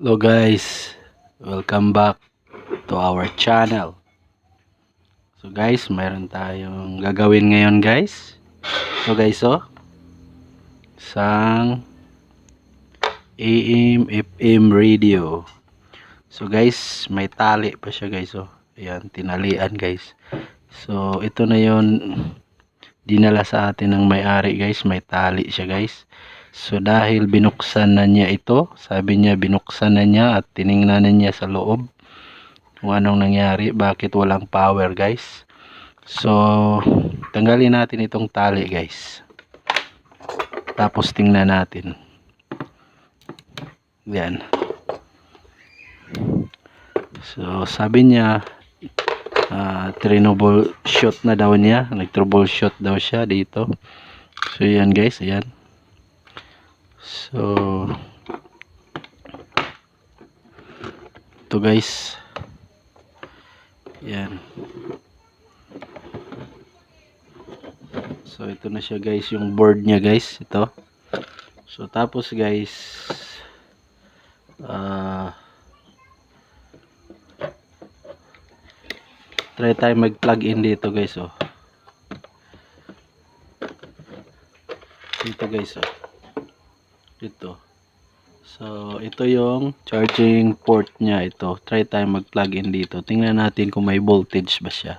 Hello guys, welcome back to our channel. So guys, mayroon tayong gagawin ngayon guys. So guys, oh. Sang AM FM radio. So guys, may tali pa siya guys, oh. Ayan, tinalian guys. So ito na yon dinala sa atin ng may-ari guys, may tali siya guys. So dahil binuksan na niya ito, sabi niya binuksan na niya at tiningnan na niya sa loob kung anong nangyari, bakit walang power guys. So tanggalin natin itong tali guys. Tapos tingnan natin. Yan. So sabi niya uh, trouble shot na daw niya, nag-trouble shot daw siya dito. So yan guys, ayan. So ito guys. Yan. So ito na siya guys, yung board niya guys, ito. So tapos guys ah try tayo mag-plug in dito guys oh. Dito guys oh dito. So ito yung charging port nya ito try tayo mag plug in dito. Tingnan natin kung may voltage ba siya.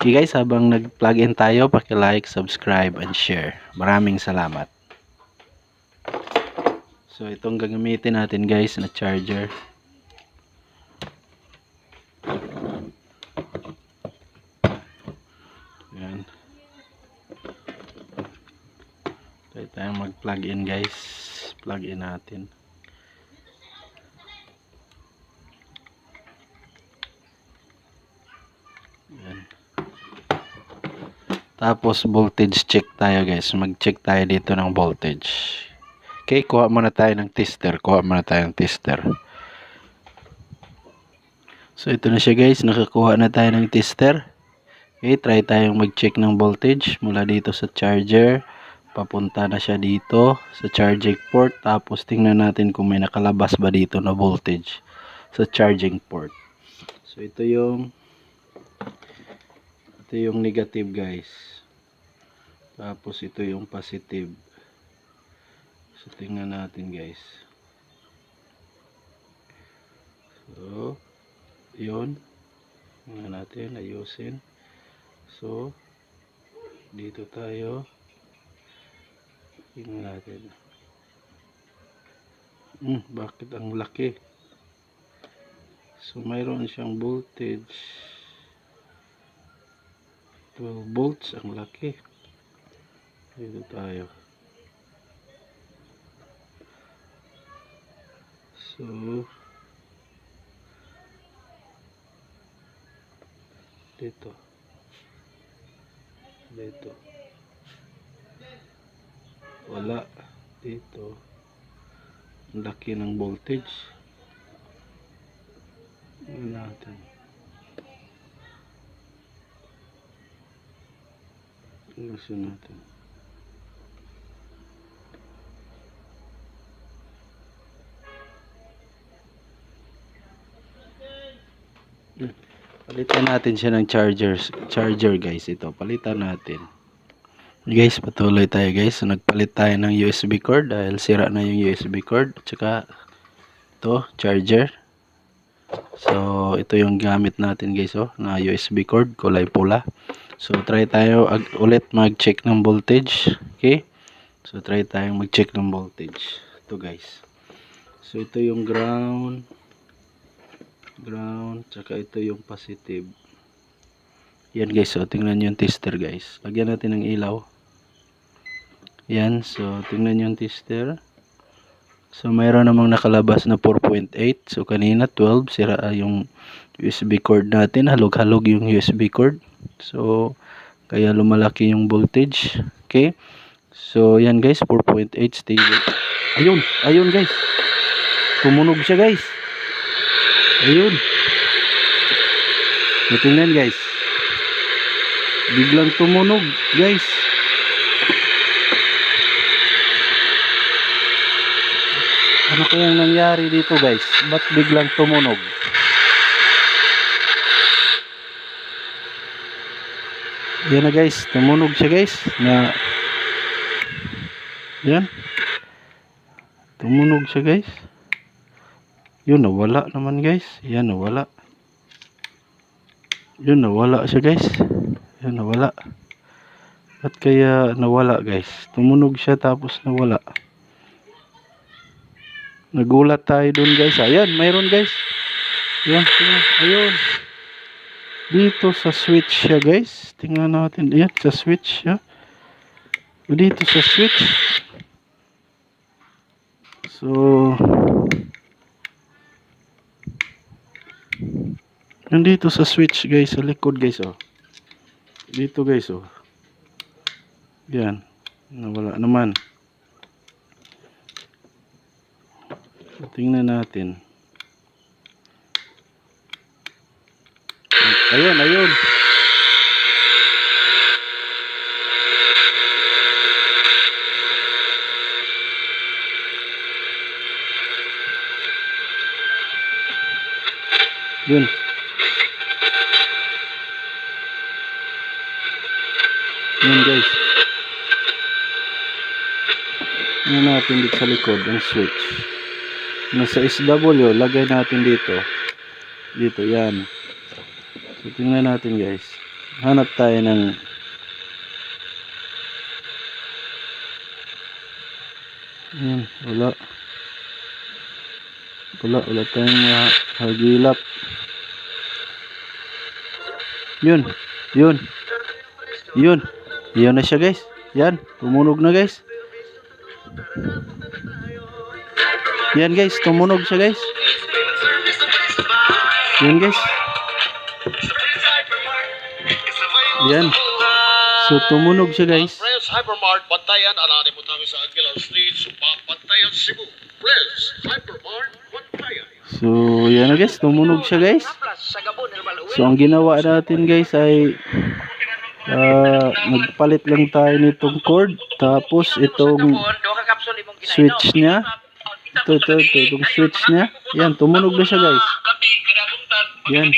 Okay guys habang nag plug in tayo like subscribe and share. Maraming salamat. So itong gagamitin natin guys na charger yan Tayong mag-plug in guys. Plug in natin. Yan. Tapos voltage check tayo guys. Mag-check tayo dito ng voltage. Okay, kuha muna tayo ng tester. Kuha muna tayo ng tester. So ito na siya guys. Nakakuha na tayo ng tester. Okay, try tayong mag-check ng voltage mula dito sa charger papunta na siya dito sa charging port tapos tingnan natin kung may nakalabas ba dito na voltage sa charging port. So ito yung ito yung negative guys. Tapos ito yung positive. So tingnan natin guys. So yun. Tingnan natin ayusin. So dito tayo Tingnan natin. Hmm, bakit ang laki? So, mayroon siyang voltage. 12 volts. Ang laki. Dito tayo. So, dito. Dito wala. Dito. Ang laki ng voltage. Tingnan natin? Tingnan natin? Hmm. palitan natin siya ng chargers charger guys. Ito palitan natin guys patuloy tayo guys. So, nagpalit tayo ng USB cord dahil sira na yung USB cord at saka ito charger. So ito yung gamit natin guys oh na USB cord kulay pula. So try tayo ag ulit mag check ng voltage. Okay? So try tayong mag check ng voltage. Ito guys. So ito yung ground ground tsaka ito yung positive. Yan guys so tingnan nyo yung tester guys. Lagyan natin ng ilaw yan so tingnan nyo yung tester. So mayroon namang nakalabas na 4.8 so kanina 12 sira yung USB cord natin. Halog halog yung USB cord. So kaya lumalaki yung voltage. Okay? So yan guys 4.8 stable. Ayun ayun guys. Tumunog siya guys. Ayun. So tingnan guys. Biglang tumunog guys Ano kayang nangyari dito guys? Ba't biglang tumunog? Yan na guys, tumunog siya guys. Na Yan. Tumunog siya guys. Yun, nawala naman guys. Yan, nawala. Yun, nawala siya guys. Yun, nawala. Ba't kaya nawala guys? Tumunog siya tapos nawala. Nagulat tayo dun guys. Ayan, mayroon guys. Ayan, ayan, ayun. Dito sa switch siya guys. Tingnan natin. Ayan, sa switch siya. Dito sa switch. So, nandito sa switch guys, sa likod guys oh. Dito guys oh. Yan. Nawala naman. Tingnan natin. Ayun, ayun. Yun. Yun guys. Ano natin dito sa likod ang switch. Nasa SW, lagay natin dito. Dito, yan. So, tingnan natin guys. Hanap tayo ng Yan, wala. Wala, wala tayong mahagilap. Yun, yun. Yun. Yun na siya guys. Yan, tumunog na guys. Yan guys, tumunog siya guys. Yan guys. Yan. So tumunog siya guys. Friends Hypermart, bantayan, anani mo tayo sa Aguilar Street, Supa, bantayan Cebu. Friends Hypermart, bantayan. So yan guys, tumunog siya guys. So ang ginawa natin guys ay ah, nagpalit lang tayo nitong cord tapos itong switch niya ito ito ito itong switch niya. Yan tumunog na siya guys. Yan.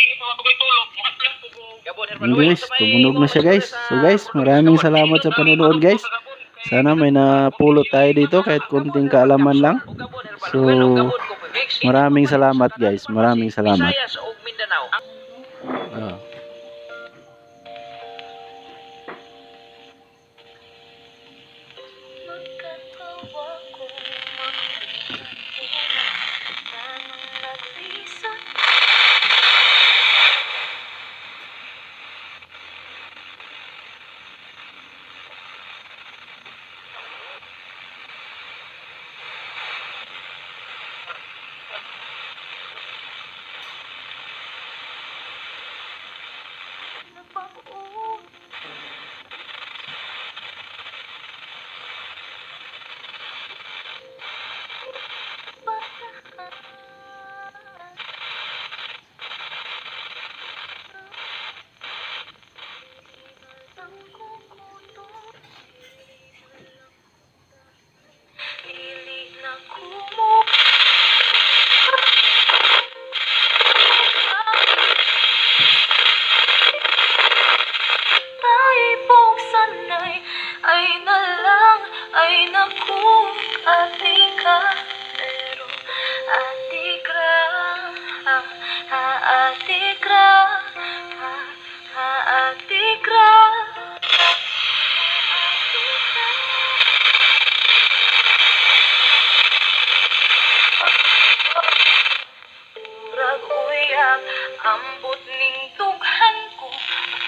Guys tumunog na siya guys. So guys maraming salamat sa panonood guys. Sana may napulot tayo dito kahit konting kaalaman lang. So maraming salamat guys. Maraming salamat. Mindanao. Ah. Magkatawa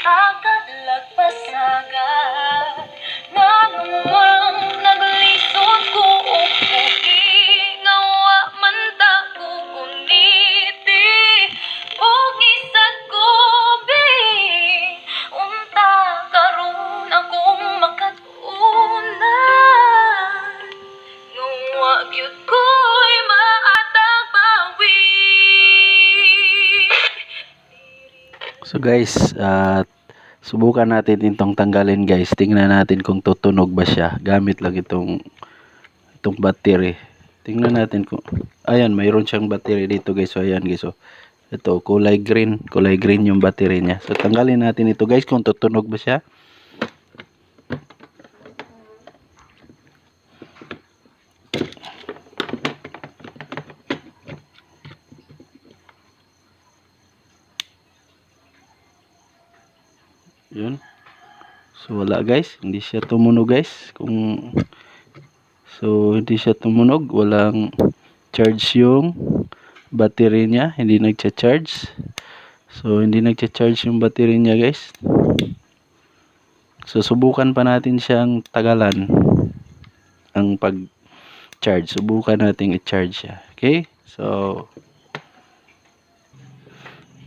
agad lagpasagan So guys, at subukan natin itong tanggalin guys. Tingnan natin kung tutunog ba siya. Gamit lang itong itong battery. Tingnan natin kung ayan, mayroon siyang battery dito guys. So ayan guys. So ito kulay green, kulay green yung battery niya. So tanggalin natin ito guys kung tutunog ba siya. Yun. So wala guys, hindi siya tumunog guys. Kung So hindi siya tumunog, walang charge yung battery niya, hindi nagcha-charge. So hindi nagcha-charge yung battery niya guys. So subukan pa natin siyang tagalan ang pag-charge. Subukan natin i-charge siya. Okay? So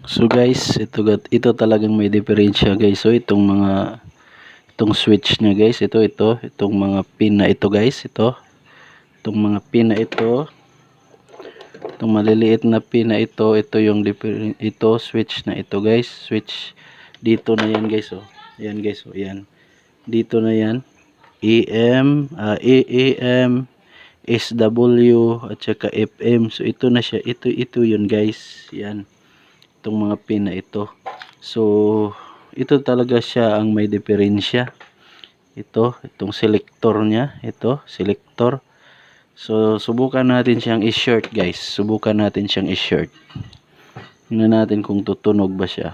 So guys, ito ito talagang may diferensya guys. So itong mga itong switch niya guys, ito ito, itong mga pin na ito guys, ito. Itong mga pin na ito. Itong maliliit na pin na ito, ito yung ito switch na ito guys, switch dito na yan guys oh. Ayan guys oh, ayan. Dito na yan. AM, ah, AM, SW at saka FM. So ito na siya. Ito ito yun guys. Yan itong mga pin na ito. So, ito talaga siya ang may diferensya. Ito, itong selector niya. Ito, selector. So, subukan natin siyang i-short guys. Subukan natin siyang i-short. Tingnan natin kung tutunog ba siya.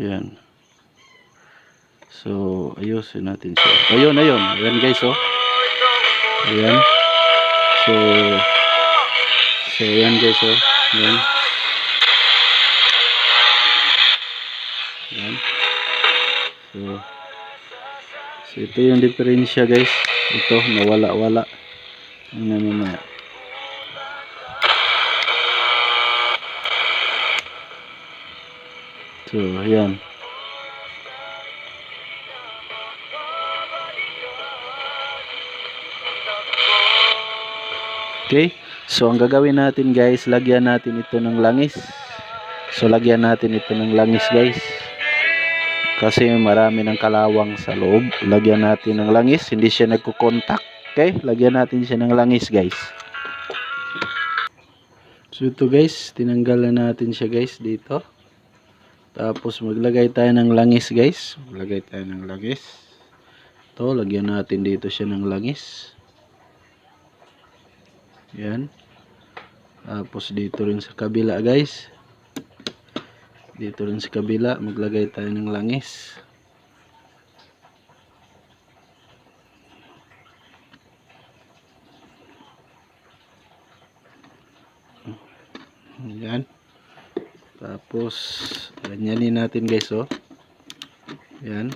Yan. So, ayusin natin siya. Ayun, ayun. Ayan guys, oh. Ayan. So, so ayan guys, oh. Ayan. Ayan. So, so ito yung diferensya guys. Ito, nawala-wala. Tingnan mamaya. So, ayan. Okay? So, ang gagawin natin guys, lagyan natin ito ng langis. So, lagyan natin ito ng langis guys. Kasi marami ng kalawang sa loob. Lagyan natin ng langis. Hindi siya nagkukontak. Okay? Lagyan natin siya ng langis guys. So, ito guys, tinanggal na natin siya guys dito. Tapos, maglagay tayo ng langis guys. Maglagay tayo ng langis. Ito, lagyan natin dito siya ng langis. Yan. Tapos dito rin sa kabila guys. Dito rin sa kabila maglagay tayo ng langis. Yan. Tapos ganyanin natin guys oh. Yan.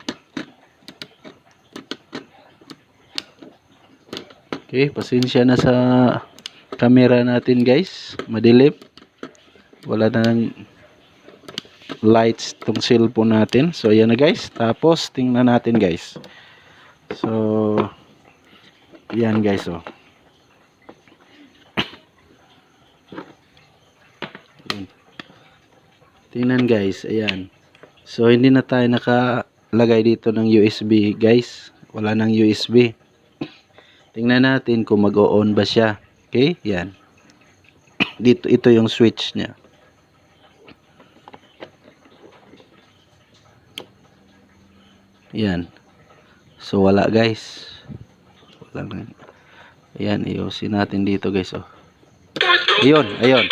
Okay, pasensya na sa camera natin guys. Madilim. Wala nang lights tong cellphone natin. So ayan na guys. Tapos tingnan natin guys. So yan guys oh. Ayan. tingnan guys. Ayan. So hindi na tayo nakalagay dito ng USB guys. Wala nang USB tingnan natin kung mag-on ba siya Okay, yan. Dito, ito yung switch niya. Yan. So, wala guys. Wala na. Ayan, iusin natin dito guys. Oh. Ayun, ayun.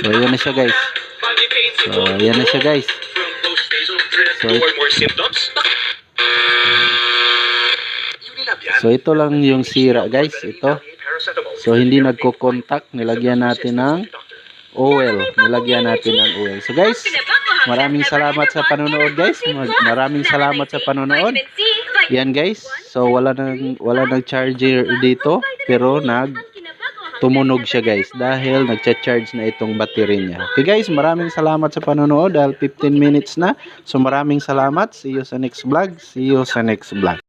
So, ayan na siya guys. So, ayan na siya guys. So, so ito lang yung sira guys. Ito. So, hindi nagko-contact. Nilagyan natin ng oil. Nilagyan natin ng oil. So, guys, maraming salamat sa panonood, guys. Maraming salamat sa panonood. Yan, guys. So, wala nang, wala nang charger dito. Pero, nag tumunog siya, guys. Dahil nagcha-charge na itong battery niya. Okay, guys. Maraming salamat sa panonood. Dahil 15 minutes na. So, maraming salamat. See you sa next vlog. See you sa next vlog.